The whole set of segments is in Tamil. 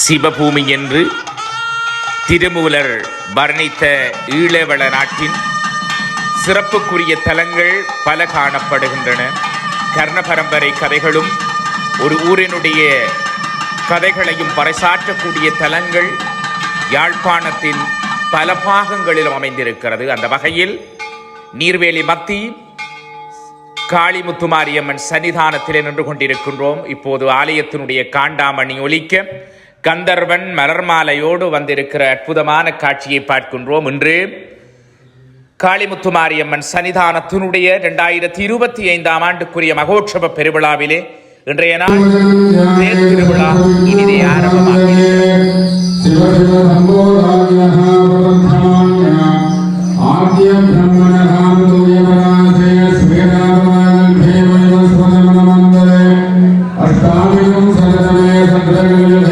சிவபூமி என்று திருமூலர் வர்ணித்த ஈழவள நாட்டின் சிறப்புக்குரிய தலங்கள் பல காணப்படுகின்றன. கர்ண பரம்பரை கதைகளும் ஒரு ஊரினுடைய கதைகளையும் பறைசாற்றக்கூடிய தலங்கள் யாழ்ப்பாணத்தின் பல பாகங்களிலும் அமைந்திருக்கிறது. அந்த வகையில் நீர்வேலி மத்தி காளிமுத்துமாரியம்மன் சன்னிதானத்திலே நின்று கொண்டிருக்கின்றோம். இப்போது ஆலயத்தினுடைய காண்டாமணி ஒலிக்க கந்தர்வன் மலர்மாலையோடு வந்திருக்கிற அற்புதமான காட்சியை பார்க்கின்றோம் இன்று. காளிமுத்து மாரியம்மன் சன்னிதானத்தினுடைய ரெண்டாயிரத்தி இருபத்தி ஐந்தாம் ஆண்டுக்குரிய மகோற்சவ பெருவிழாவிலே இன்றைய நாள் திருவிழா இனிதே ஆரம்பமாகிறது. Thank you.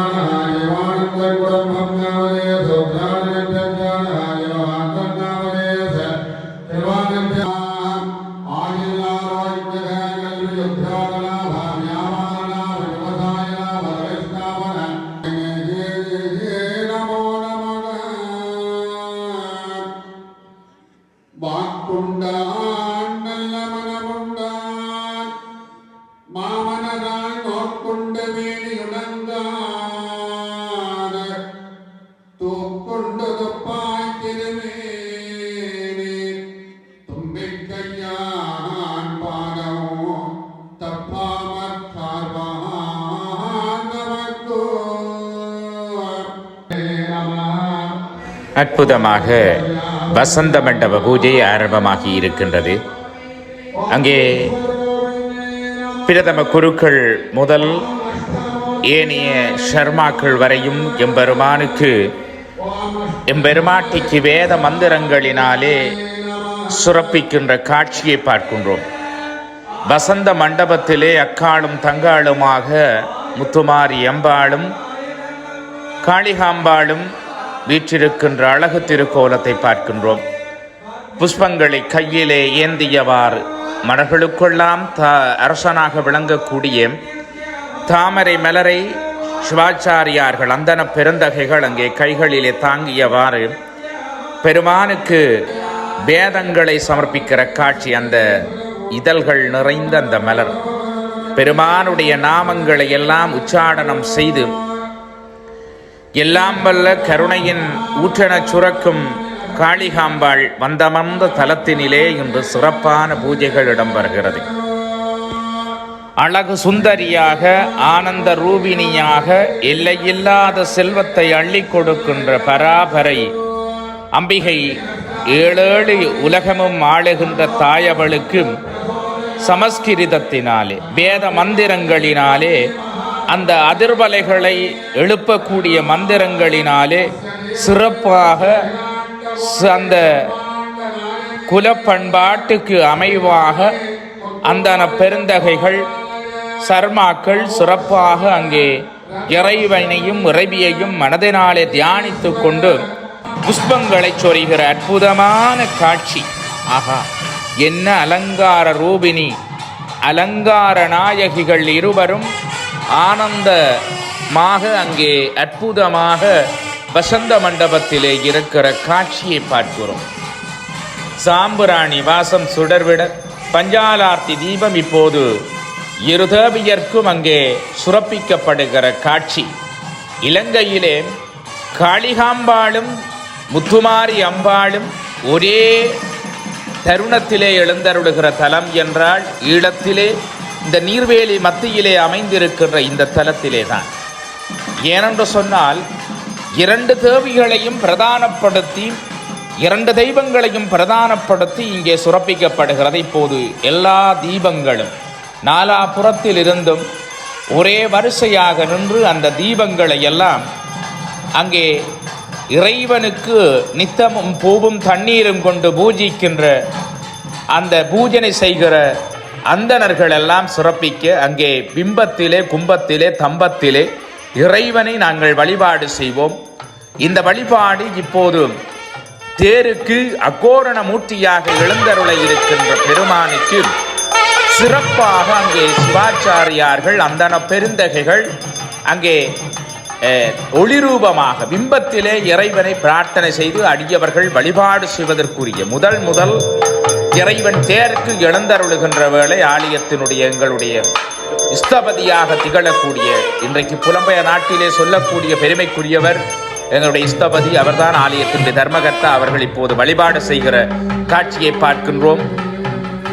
அற்புதமாக வசந்த மண்டப பூஜை ஆரம்பமாகி இருக்கின்றது. அங்கே பிரதம குருக்கள் முதல் ஏனைய ஷர்மாக்கள் வரையும் எம்பெருமானுக்கு எம்பெருமாட்டிக்கு வேத மந்திரங்களினாலே சுரப்பிக்கின்ற காட்சியை பார்க்கின்றோம். வசந்த மண்டபத்திலே அக்காளும் தங்காளுமாக முத்துமாரி அம்பாளும் காளிகாம்பாளும் வீற்றிருக்கின்ற அழகு திருக்கோலத்தை பார்க்கின்றோம். புஷ்பங்களை கையிலே ஏந்தியவாறு மலர்களுக்கெல்லாம் த அரசனாக விளங்கக்கூடிய தாமரை மலரை சிவாச்சாரியார்கள் அந்தன பெருந்தகைகள் அங்கே கைகளிலே தாங்கியவாறு பெருமானுக்கு வேதங்களை சமர்ப்பிக்கிற காட்சி அந்த இதழ்கள் நிறைந்த அந்த மலர். பெருமானுடைய நாமங்களை எல்லாம் உச்சாடனம் செய்து எல்லாம் வல்ல கருணையின் ஊற்றெனச் சுரக்கும் காளிகாம்பாள் வந்தமர்ந்த தலத்தினிலே இன்று சிறப்பான பூஜைகள் இடம்பெறுகிறது. அழகு சுந்தரியாக ஆனந்த ரூபிணியாக எல்லையில்லாத செல்வத்தை அள்ளி கொடுக்கின்ற பராபரை அம்பிகை ஏழேழு உலகமும் ஆளுகின்ற தாயவளுக்கு சமஸ்கிருதத்தினாலே வேத மந்திரங்களினாலே அந்த அதிர்வலைகளை எழுப்பக்கூடிய மந்திரங்களினாலே சிறப்பாக ச- அந்த குலப்பண்பாட்டுக்கு அமைவாக அந்தன பெருந்தகைகள் சர்மாக்கள் சிறப்பாக அங்கே இறைவனையும் இறைவியையும் மனதினாலே தியானித்து கொண்டு புஷ்பங்களை சொரிகிற அற்புதமான காட்சி. ஆஹா என்ன அலங்கார ரூபிணி. அலங்கார நாயகிகள் இருவரும் ஆனந்தமாக அங்கே அற்புதமாக வசந்த மண்டபத்திலே இருக்கிற காட்சியை பார்க்கிறோம். சாம்புராணி வாசம் சுடர்விட பஞ்சாலார்த்தி தீபம் இப்போது இருதேவியர்க்கும் அங்கே சுரப்பிக்கப்படுகிற காட்சி. இலங்கையிலே காளிகாம்பாளும் முத்துமாரி அம்பாளும் ஒரே தருணத்திலே எழுந்தருளுகிற தலம் என்றால் ஈழத்திலே இந்த நீர்வேலி மத்தியிலே அமைந்திருக்கின்ற இந்த தலத்திலே தான் ஏனென்று சொன்னால் இரண்டு தேவிகளையும் பிரதானப்படுத்தி இரண்டு தெய்வங்களையும் பிரதானப்படுத்தி இங்கே சுரப்பிக்கப்படுகிறது. இப்போது எல்லா தீபங்களும் நாலாபுறத்தில் இருந்தும் ஒரே வரிசையாக நின்று அந்த தீபங்களை எல்லாம் அங்கே இறைவனுக்கு நித்தமும் பூவும் தண்ணீரும் கொண்டு பூஜிக்கின்ற அந்த பூஜனை செய்கிற அந்தணர்கள் எல்லாம் சிறப்பிக்க அங்கே பிம்பத்திலே கும்பத்திலே தம்பத்திலே இறைவனை நாங்கள் வழிபாடு செய்வோம். இந்த வழிபாடு இப்போது தேருக்கு அகோரண மூர்த்தியாக எழுந்தருளை இருக்கின்ற பெருமானுக்கு சிறப்பாக அங்கே சிவாச்சாரியார்கள் அந்தன பெருந்தகைகள் அங்கே ஒளிரூபமாக பிம்பத்திலே இறைவனை பிரார்த்தனை செய்து அடியவர்கள் வழிபாடு செய்வதற்குரிய முதல் முதல் இறைவன் தேருக்கு எழுந்தருளுகின்ற வேளை ஆலயத்தினுடைய எங்களுடைய இஸ்தபதியாக திகழக்கூடிய இன்றைக்கு புலம்பெயர் நாட்டிலே சொல்லக்கூடிய பெருமைக்குரியவர் எங்களுடைய இஸ்தபதி அவர்தான் ஆலயத்தினுடைய தர்மகர்த்தா. அவர்கள் இப்போது வழிபாடு செய்கிற காட்சியை பார்க்கின்றோம்.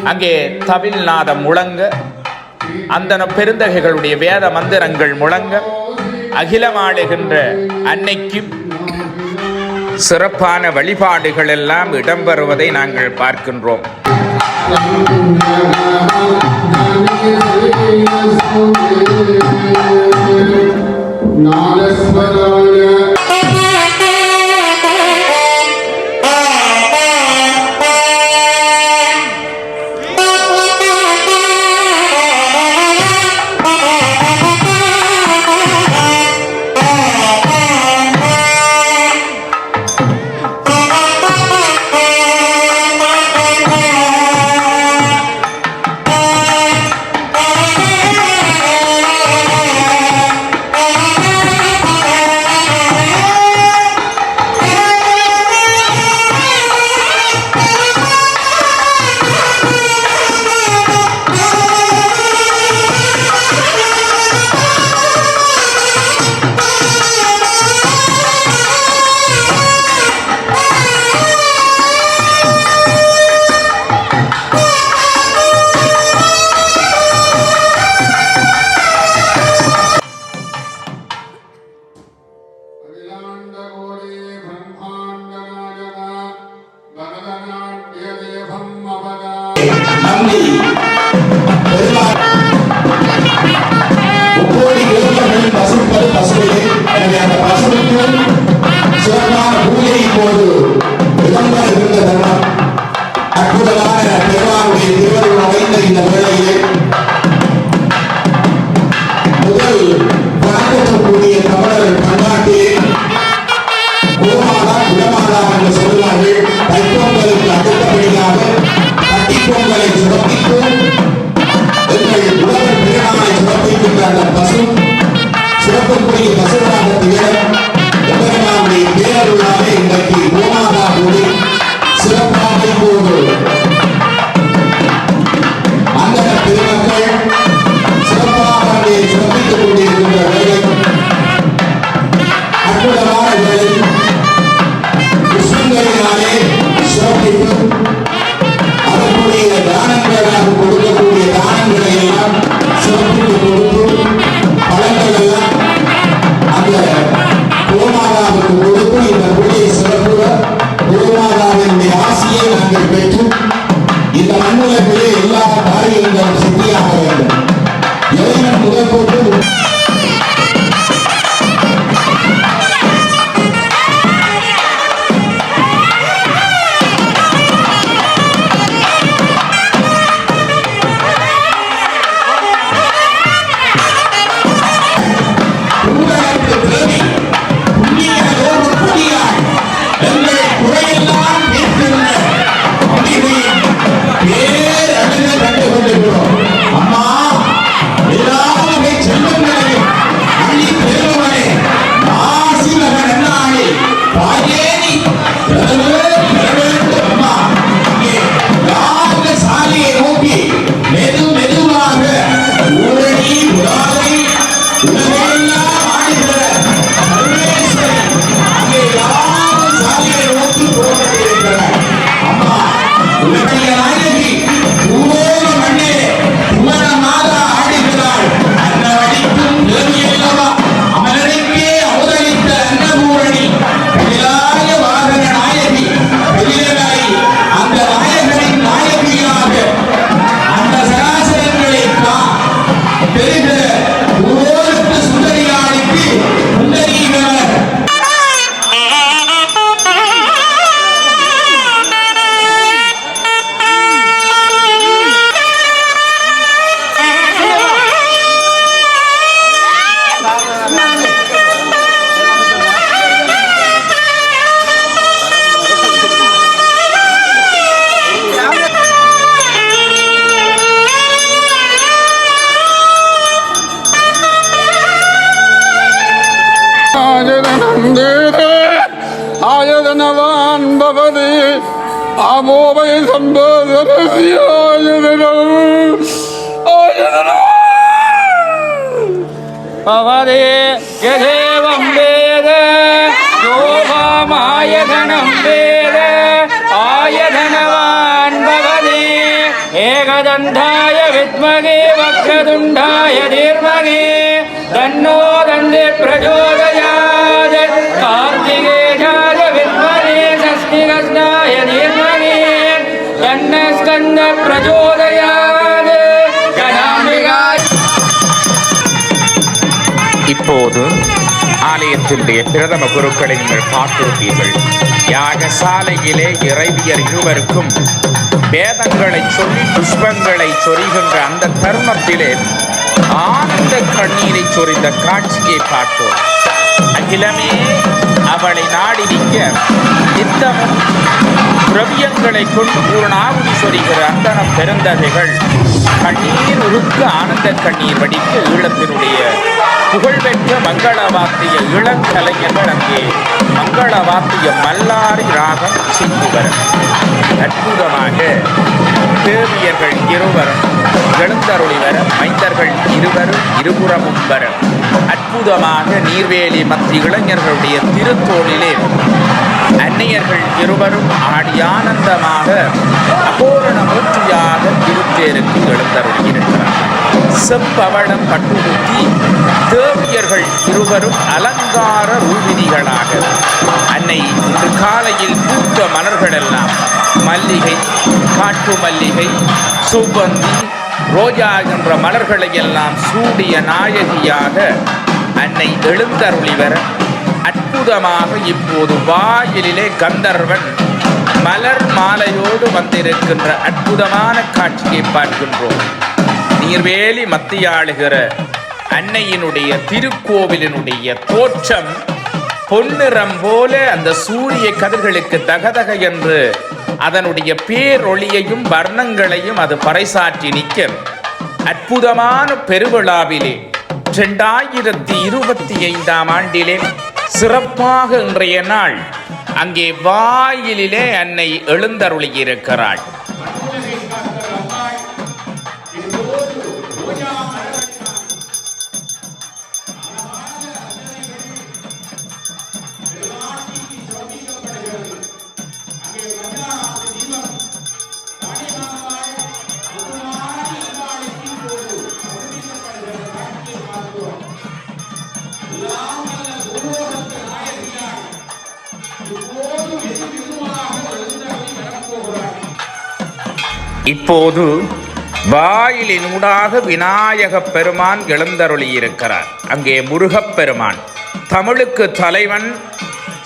அங்கே தவில் நாதம் முழங்க அந்தன பெருந்தகைகளுடைய வேத மந்திரங்கள் முழங்க அகிலமாடுகின்ற அன்னைக்கும் சிறப்பான வழிபாடுகள் எல்லாம் இடம்பெறுவதை நாங்கள் பார்க்கின்றோம். நாகஸ்வராய Yeah. ஆமோவை சம்போதரசி ஆயதனம் ஆயதனம் பவதே யதேவம் வேத யோகமாயதனம் வேத ஆயதனவான் பவதே. ஏகதண்டாய வித்மகே வக்ரதுண்டாய தீர்மகே. தன்னோ தந்தி பிரச்சோதயாத் கார்த்திகேயாய இப்போது ஆலயத்தினுடைய பிரதம குருக்களை நீங்கள் பார்த்திருப்பீர்கள். யாகசாலையிலே இறைவியர் இருவருக்கும் வேதங்களை சொல்லி புஷ்பங்களை சொரிகின்ற அந்த தருணத்திலே ஆனந்த கண்ணீரை சொரிந்த காட்சியை பார்த்தோம். அகிலமே அவளை நாடி நிற்க நித்தமும் திரவியங்களை கொண்டு பூரணாகுதி சொரிகிற அந்தன பெருந்தகைகள். கண்ணீர் உருக்க ஆனந்த கண்ணீர் வடிக்க ஈழத்தினுடைய புகழ்பெற்ற மங்கள வாத்திய இளங்கலைஞர்கள் அங்கே. மங்கள வாத்திய மல்லாரி ராகம் இசைத்து அற்புதமாக தேவியர்கள் இருவரும் எழுந்தருளி வர. மைந்தர்கள் இருவரும் இருபுறமும் வரும் அற்புதமாக நீர்வேலி மத்தி இளைஞர்களுடைய திருத்தோளிலே அன்னையர்கள் இருவரும் ஆடி ஆனந்தமாக அபூரண மூர்த்தியாக திருத்தேருக்கு எழுந்தருளியிருக்கிறார் செப்பவளம் பட்டுடுத்தி தேவியர்கள் இருவரும் அலங்கார ரூபினிகளாக அன்னை இன்று காலையில் பூத்த மலர்களெல்லாம் மல்லிகை காட்டு மல்லிகை சுவந்தி ரோஜா என்ற மலர்களை எல்லாம் சூடிய நாயகியாக அன்னை எழுந்தருளி வர அற்புதமாக இப்போது வாயிலிலே கந்தர்வன் மலர் மாலையோடு வந்திருக்கின்ற அற்புதமான காட்சியை பார்க்கின்றோம். நீர்வேலி மத்தியாளுகிற அன்னையினுடைய திருக்கோவிலினுடைய தோற்றம் பொன்னிறம் போல அந்த சூரிய கதிர்களுக்கு தகதக என்று அதனுடைய பேரொளியையும் வர்ணங்களையும் அது பறைசாற்றி நிற்கிறது. அற்புதமான பெருவிழாவிலே இரண்டாயிரத்தி இருபத்தி ஐந்தாம் ஆண்டிலே சிறப்பாக இன்றைய நாள் அங்கே வாயிலிலே அன்னை எழுந்தருளியிருக்கிறாள். இப்போது வாயிலினூடாக விநாயகப் பெருமான் எழுந்தருளியிருக்கிறார். அங்கே முருகப் பெருமான் தமிழுக்கு தலைவன்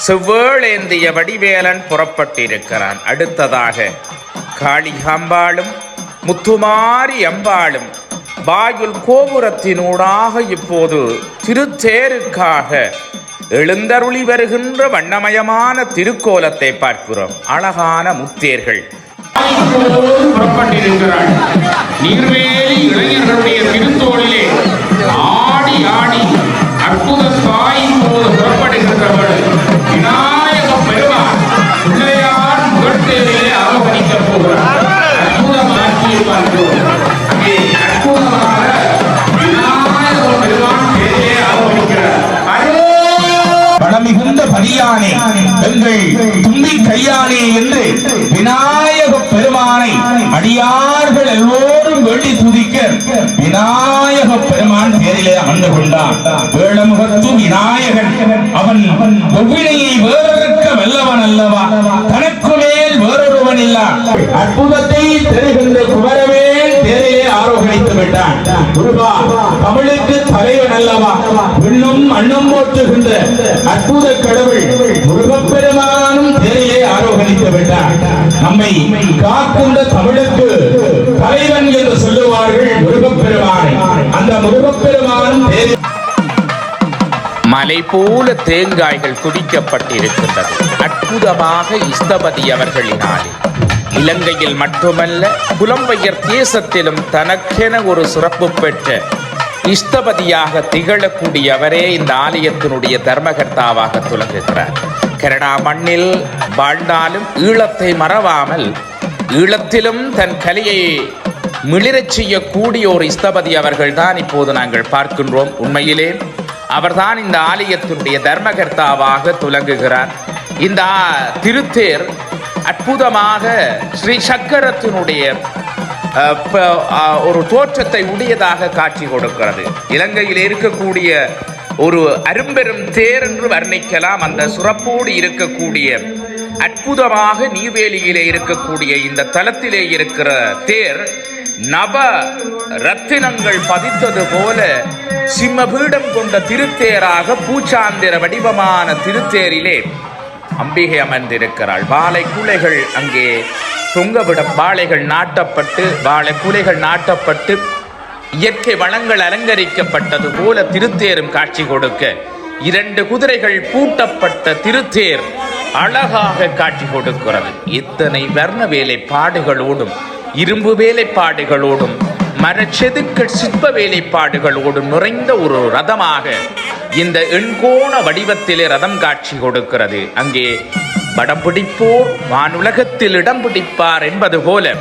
செவ்வேளேந்திய வடிவேலன் புறப்பட்டிருக்கிறான். அடுத்ததாக காளிகாம்பாளும் முத்துமாரி அம்பாளும் வாயில் கோபுரத்தினூடாக இப்போது திருத்தேருக்காக எழுந்தருளி வருகின்ற வண்ணமயமான திருக்கோலத்தை பார்க்கிறோம். அழகான முத்தேர்கள் புறப்பட்டிருக்கிறாள் நீர்வேலி இளைஞர்களுடைய திருத்தோளிலே ஆடி ஆடி அற்புத தாயின் போது புறப்படுகின்றவள் விநாயக பெருமான். பிள்ளையார் முகத்தேரிலே ஆரோகணிக்கப் போகிறார். அற்புத எங்கள் தும்பி கையானே என்று விநாயக பெருமானை அடியார்கள் எல்லோரும் வேண்டி துதிக்க விநாயக பெருமான் பேரிலே அமர்ந்து கொண்டான். வேளமுகத்து விநாயகன். அவன் ஒவ்வினையை வேறறுக்க வல்லவன் அல்லவா? தனக்கு மேல் வேறொருவன் இல்லா. அற்புதத்தை தெரிகின்ற குமர வைத்து விட்டான் முருகா தமிழுக்கு தலைவன் அல்லவா? விண்ணும் மண்ணும் போற்றுகின்ற அற்புத கடவுள் முருகப்பெருமானும் தேரிலே ஆரோகணித்து விட்டார் நம்மை காக்கின்ற தமிழுக்கு தலைவன் என்று சொல்லுவார்கள் முருகப்பெருமானை. அந்த முருகப்பெருமானும் தேரில் மலை போல தேங்காய்கள் குடிக்கப்பட்டிருக்கின்றது. அற்புதமாக இஸ்தபதி அவர்களினாலே. இலங்கையில் மட்டுமல்ல புலம்பெயர் தேசத்திலும் தனக்கென ஒரு சிறப்பு பெற்ற இஷ்டபதியாக திகழக்கூடியவரே இந்த ஆலயத்தினுடைய தர்மகர்த்தாவாக துலங்குகிறார். கனடா மண்ணில் வாழ்ந்தாலும் ஈழத்தை மறவாமல் ஈழத்திலும் தன் கலையை மிளிரச் செய்யக்கூடிய ஒரு இஸ்தபதி அவர்கள்தான் இப்போது நாங்கள் பார்க்கின்றோம். உண்மையிலே அவர்தான் இந்த ஆலயத்தினுடைய தர்மகர்த்தாவாக துலங்குகிறார். இந்த திருத்தேர் அற்புதமாக ஸ்ரீ சக்கரத்தினுடைய அஹ், ஒரு தோற்றத்தை உடையதாக காட்சி கொடுக்கிறது. இலங்கையில் இருக்கக்கூடிய ஒரு அரும்பெரும் தேர் என்று வர்ணிக்கலாம். அந்த சுரப்போடு இருக்கக்கூடிய அற்புதமாக நீர்வேலியிலே இருக்கக்கூடிய இந்த தலத்திலே இருக்கிற தேர் நவ ரத்தினங்கள் பதித்தது போல சிம்மபீடம் கொண்ட திருத்தேராக பூச்சாந்திர வடிவமான திருத்தேரிலே அம்பிகை அமர்ந்திருக்கிறாள். வாழை குலைகள் அங்கே தொங்கவிட வாழைகள் நாட்டப்பட்டு வாழை குலைகள் நாட்டப்பட்டு இயற்கை வளங்கள் அலங்கரிக்கப்பட்டது போல திருத்தேரும் காட்சி கொடுக்க. இரண்டு குதிரைகள் பூட்டப்பட்ட திருத்தேர் அழகாக காட்சி கொடுக்கிறது. இத்தனை வர்ண வேலைப்பாடுகளோடும் இரும்பு வேலைப்பாடுகளோடும் மரச்செதுக்கள் சிற்ப வேலைப்பாடுகளோடு நிறைந்த ஒரு ரதமாக இந்த எண்கோண வடிவத்திலே ரதம் காட்சி கொடுக்கிறது. அங்கே படம் பிடிப்போர் வானுலகத்தில் இடம் பிடிப்பார் என்பது போல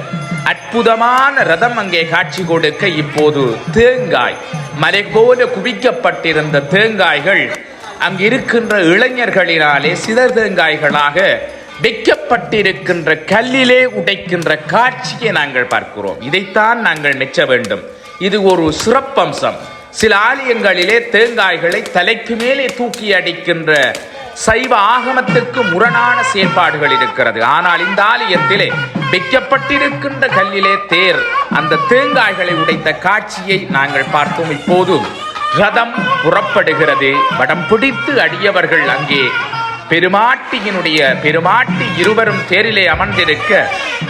அற்புதமான ரதம் அங்கே காட்சி கொடுக்க இப்போது தேங்காய் மலை போல குவிக்கப்பட்டிருந்த தேங்காய்கள் அங்கிருக்கின்ற இளைஞர்களினாலே சிதர் தேங்காய்களாக வைக்கப்பட்டிருக்கின்ற கல்லிலே உடைக்கின்ற காட்சியை நாங்கள் பார்க்கிறோம். இதைத்தான் நாங்கள் மெச்ச வேண்டும். இது ஒரு சிறப்பம்சம். சில ஆலயங்களிலே தேங்காய்களை தலைக்கு மேலே தூக்கி அடிக்கின்ற சைவ ஆகமத்திற்கு முரணான செயல்பாடுகள் இருக்கிறது. ஆனால் இந்த ஆலயத்திலே வைக்கப்பட்டிருக்கின்ற கல்லிலே தேர் அந்த தேங்காய்களை உடைத்த காட்சியை நாங்கள் பார்த்தோம். இப்போது ரதம் புறப்படுகிறது. வடம் பிடித்து அடியவர்கள் அங்கே பெருமாட்டியினுடைய பெருமாட்டி இருவரும் தேரிலே அமர்ந்திருக்க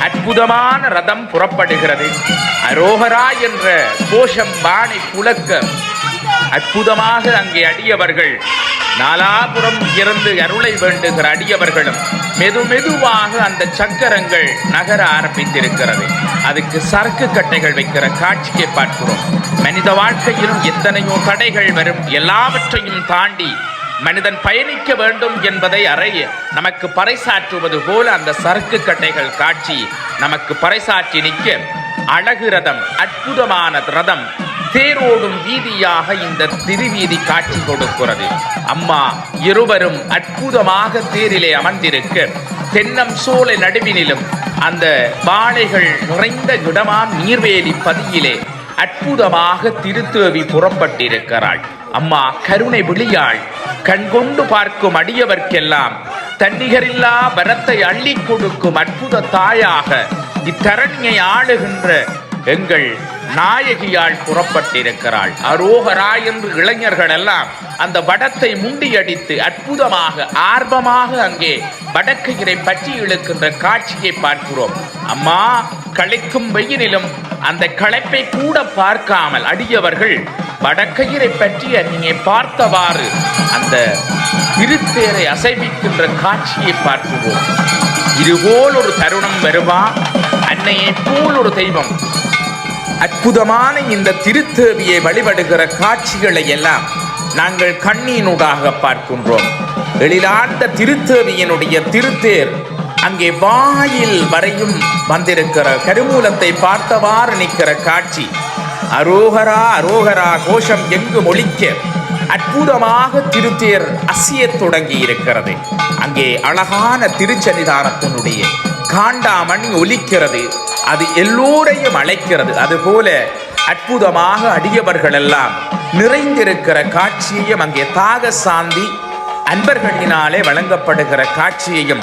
அற்புதமான ரதம் புறப்படுகிறது. அரோகரா என்ற கோஷம் பாணி புலக்க அற்புதமாக அங்கே அடியவர்கள் நாலாபுரம் இருந்து அருளை வேண்டுகிற அடியவர்களும் மெது மெதுவாக அந்த சக்கரங்கள் நகர ஆரம்பித்திருக்கிறது. அதுக்கு சரக்கு கட்டைகள் வைக்கிற காட்சியை பார்க்கிறோம். மனித வாழ்க்கையிலும் எத்தனையோ தடைகள் வரும். எல்லாவற்றையும் தாண்டி மனிதன் பயணிக்க வேண்டும் என்பதை அறைய நமக்கு பறைசாற்றுவது போல அந்த சரக்கு கட்டைகள் காட்சி நமக்கு பறைசாற்றி நிற்க அழகு ரதம் அற்புதமான ரதம் தேரோடும் வீதியாக இந்த திருவீதி காட்சி கொடுக்கிறது. அம்மா இருவரும் அற்புதமாக தேரிலே அமர்ந்திருக்க தென்னம் சோலை நடுவினிலும் அந்த வாழைகள் நிறைந்த இடமாம் நீர்வேலி பதியிலே அற்புதமாக திருத்தேவி புறப்பட்டிருக்கிறாள். அம்மா கருணை விழியாள். கண் கொண்டு பார்க்கும் அடியவர்க்கெல்லாம் தன்னிகரில்லா வரத்தை அள்ளி கொடுக்கும் அற்புத தாயாக இத்தரணியை ஆளுகின்ற எங்கள் நாயகியால் புறப்பட்டிருக்கிறாள். அரோகரா என்று இளைஞர்கள் எல்லாம் அந்த வடத்தை முண்டியடித்து அற்புதமாக ஆர்வமாக அங்கே வடக்கையரை பற்றி இழுக்கின்ற காட்சியை பார்க்கிறோம். அம்மா களைக்கும் வெயிலிலும் அந்த களைப்பை கூட பார்க்காமல் அடியவர்கள் வடக்கையரை பற்றிய நீங்க பார்த்தவாறு அந்த திருத்தேரை அசைவிக்கின்ற காட்சியை பார்க்குவோம். இதுபோல் ஒரு தருணம் வருமா? அன்னையை போல் ஒரு தெய்வம். அற்புதமான இந்த திருத்தேவியை வழிபடுகிற காட்சிகளை எல்லாம் நாங்கள் கண்ணீனூடாக பார்க்கின்றோம். எழிலார்ந்த திருத்தேவியினுடைய திருத்தேர் அங்கே வாயில் வரையும் வந்திருக்கிற கருமூலத்தை பார்த்தவாறு நிற்கிற காட்சி. அரோகரா அரோகரா கோஷம் எங்கு மொழிக்க? அற்புதமாக திருத்தேர் அசியத் தொடங்கி இருக்கிறது. அங்கே அழகான திருச்சன்னிதானத்தினுடைய காண்டாமணி ஒலிக்கிறது. அது எல்லோரையும் அழைக்கிறது. அதுபோல அற்புதமாக அடியவர்கள் எல்லாம் நிறைந்திருக்கிற காட்சியையும் அங்கே தாக சாந்தி அன்பர்களினாலே வழங்கப்படுகிற காட்சியையும்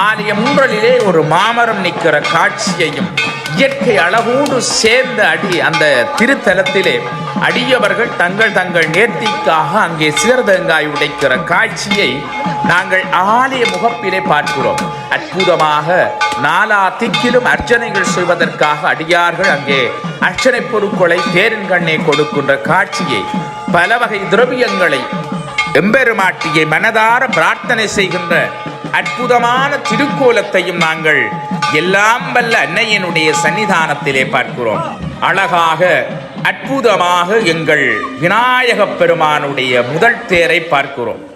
ஆலய முன்றலிலே ஒரு மாமரம் நிற்கிற காட்சியையும் இயற்கை அழகோடு சேர்ந்த அடி அந்த திருத்தலத்திலே அடியவர்கள் தங்கள் தங்கள் நேர்த்திக்காக அங்கே சீர்தங்காய் உடைக்கிற காட்சியை நாங்கள் ஆலய முகப்பிலே பார்க்கிறோம். அற்புதமாக நாலா திக்கிலும் அர்ச்சனைகள் செய்வதற்காக அடியார்கள் அங்கே அர்ச்சனை பொருட்களை தேரின் கண்ணே கொடுக்கின்ற காட்சியை பல வகை திரவியங்களை எம்பெருமாட்டியை மனதார பிரார்த்தனை செய்கின்ற அற்புதமான திருக்கோலத்தையும் நாங்கள் எல்லாம் வல்ல அன்னையனுடைய சன்னிதானத்திலே பார்க்கிறோம். அழகாக அற்புதமாக எங்கள் விநாயகப் பெருமானுடைய முதல் தேரை பார்க்கிறோம்.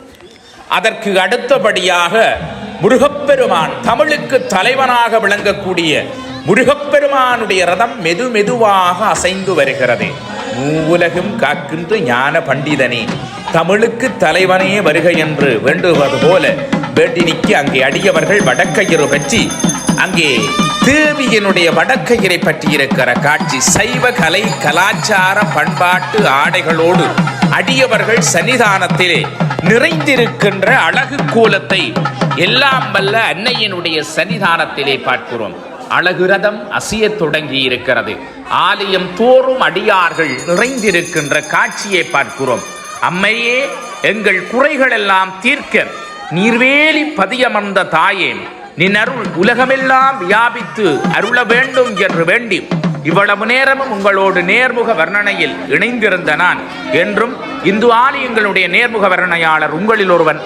அதற்கு அடுத்தபடியாக முருகப்பெருமான் தமிழுக்கு தலைவனாக விளங்கக்கூடிய முருகப்பெருமானுடைய ரதம் மெது மெதுவாக அசைந்து வருகிறது. மூவுலகும் காக்கின்ற ஞான பண்டிதனே. தமிழுக்கு தலைவனே வருக என்று வேண்டுவது போல வேண்டினிக்கு அங்கே அடியவர்கள் வடக்கையறு பற்றி அங்கே தேவியனுடைய வடக்கையரை பற்றி இருக்கிற காட்சி. சைவ கலை கலாச்சார பண்பாட்டு ஆடைகளோடு அடியவர்கள் சன்னிதானத்திலே நிறைந்திருக்கின்ற அழகு கோலத்தை எல்லாம் வல்ல அன்னையனுடைய சன்னிதானத்திலே பார்க்கிறோம். அழகு ரதம் அசியத் தொடங்கி இருக்கிறது ஆலயம் தோறும் அடியார்கள் நிறைந்திருக்கின்ற காட்சியை பார்க்கிறோம். அம்மையே எங்கள் குறைகள் எல்லாம் தீர்க்க நீர்வேலி பதியமர்ந்த தாயே நின் அருள் உலகமெல்லாம் வியாபித்து அருள வேண்டும் என்று வேண்டி இவ்வளவு நேரமும் உங்களோடு நேர்முக வர்ணனையில் இணைந்திருந்த நான் என்றும் இந்து ஆலயங்களுடைய நேர்முக வர்ணனையாளர் உங்களில் ஒருவன்